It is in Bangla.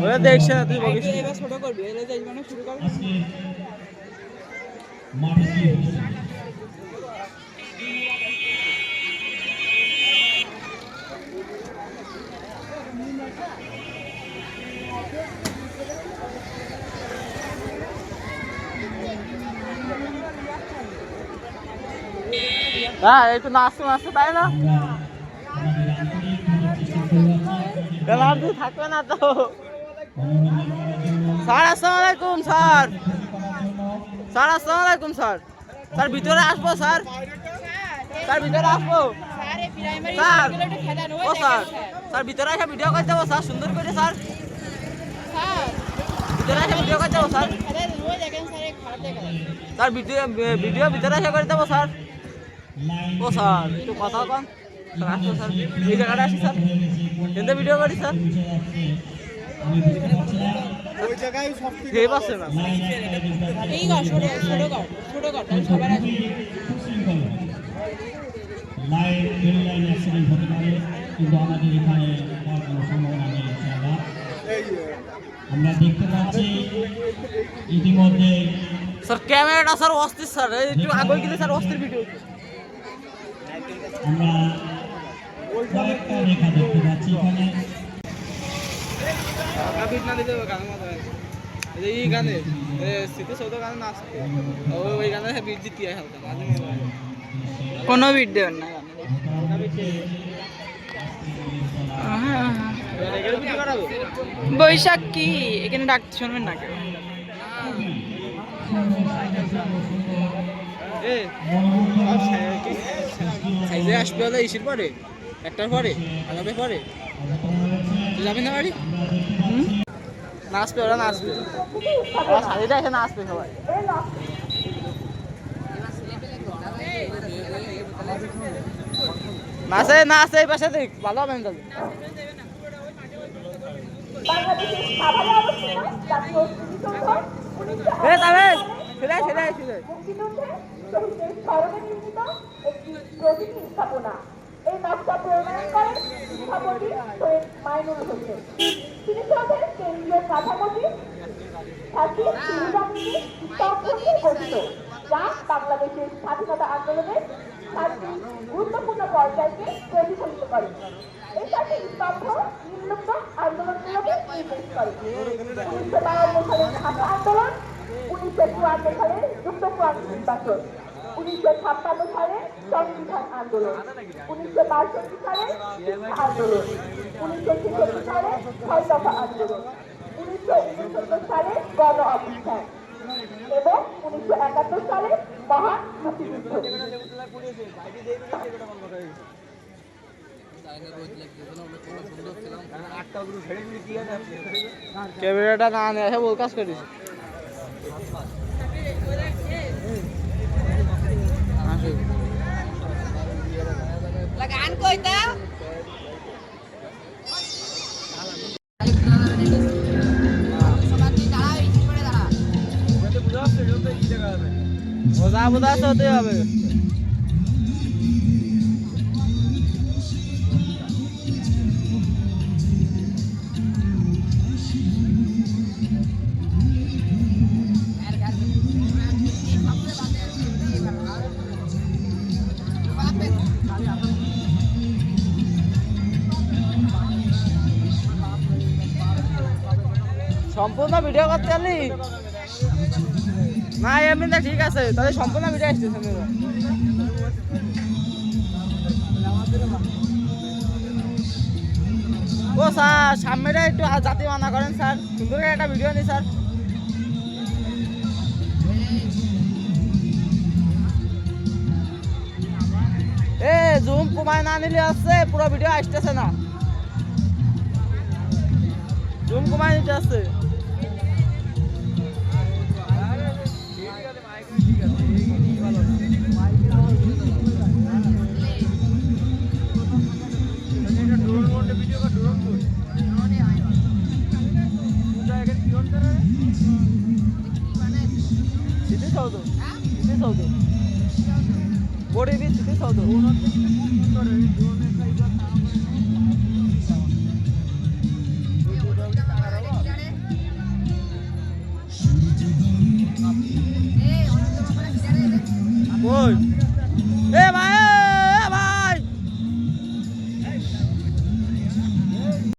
ওরা দেখছে তুই বলিস এবার ছোট করবি এলে যাই মানে শুরু কর আজকে মাঠে কি হচ্ছে? হ্যাঁ একটু নাচতে নাচতে তাই না আপনি থাকবে না তো। স্যার, আসসালামু আলাইকুম, স্যার। স্যার, আসসালামু আলাইকুম, স্যার। স্যার, ভিতরে আসব, স্যার। স্যার, ভিতরে আসব। স্যার, ও, স্যার। স্যার, ভিতরে এসে ভিডিও করে দেবো স্যার, সুন্দর করে, স্যার। ভিতরে এসে ভিডিও করে দেবো স্যার। স্যার, ভিডিও ভিডিও ভিতরে এসে করে দেবো স্যার। ও, স্যার, একটু কথা কন। স্যার আসো স্যার এই জায়গাটা আসি স্যার। এতে ভিডিও করি স্যার। বুঝে যাচ্ছে আমি বুঝতে পারছি না খেয়ে পাচ্ছে না। লাইন একটা এদিক এই কর ছোট ছোট কর ছোট কর সবার আসবে লাইন রেল লাইন অ্যাক্সিডেন্ট হতে পারে কিন্তু আমাদের এখানে হওয়ার কোনো সম্ভাবনা নেই ইনশাআল্লাহ আমরা দেখতে পাচ্ছি ইতিমধ্যে স্যার ক্যামেরাটা স্যার অস্থির স্যার। একটু আগে গেলে স্যার অস্থির ভিডিও আমরা কয়েকটা রেখা দেখতে পাচ্ছি এখানে ওই গানে। কোনো না বৈশাখ কি? এখানে ডাক শুনবেন না কেউ? আসবে ইসির পরে? একটার পরে আলাদা পরে। যাবি না বাড়ি? নাচবে ওরা নাচবে। ওরা শাড়িটা এসে নাচবে সবাই। নাচে নাচে এই পাশে দেখ ভালো হবে তাহলে। সেটাই সেটাই সেটাই স্মরণে নির্মিত একটি প্রতীকী স্থাপনা। এই নকশা প্রণয়ন করেন স্থপতি সৈয়দ মাইনুল হোসেন। স্মৃতিসৌধের কেন্দ্রীয় কাঠামোটি শিলগামী স্তম্ভ নিয়ে গঠিত। যা বাংলাদেশের স্বাধীনতা আন্দোলনের চারটি গুরুত্বপূর্ণ পর্যায়কে প্রতিফলিত করে। এই চারটি স্তম্ভ নিম্নোক্ত আন্দোলনগুলোকে নির্দেশ করে। উনিশশো বায়ান্ন সালের ঢাকা আন্দোলন, উনিশশো চুয়ান্ন সালের যুক্তফ্রন্ট নির্বাচন, উনিশশো ছাপ্পান্ন সালের সংবিধান আন্দোলন। উনিশশো বাষট্টি শিক্ষা আন্দোলন। উনিশশো ছেষট্টি সালের ছয় দফা আন্দোলন। উনিশশো উনসত্তর সালের গণ অভ্যুত্থান। এবং উনিশশো একাত্তর সালের মহান মুক্তিযুদ্ধ। ক্যামেরাটা না নিয়ে এসে বল কাজ করিস। কইতা? বোঝা বোঝা তো হবে। সম্পূর্ণ ভিডিও করতে পারলি না এমনিতে ঠিক আছে, তাহলে সম্পূর্ণ ভিডিও আসতেছে ও স্যার, সামনেটা একটু জাতি মানা করেন স্যার, সুন্দর একটা ভিডিও নি স্যার। এ, জুম কমায় না নিলে আসছে, পুরো ভিডিও আসতেছে না। জুম কমায় নিতে আসছে। 집에서도 집에서도 월요일 집에서도 뭘?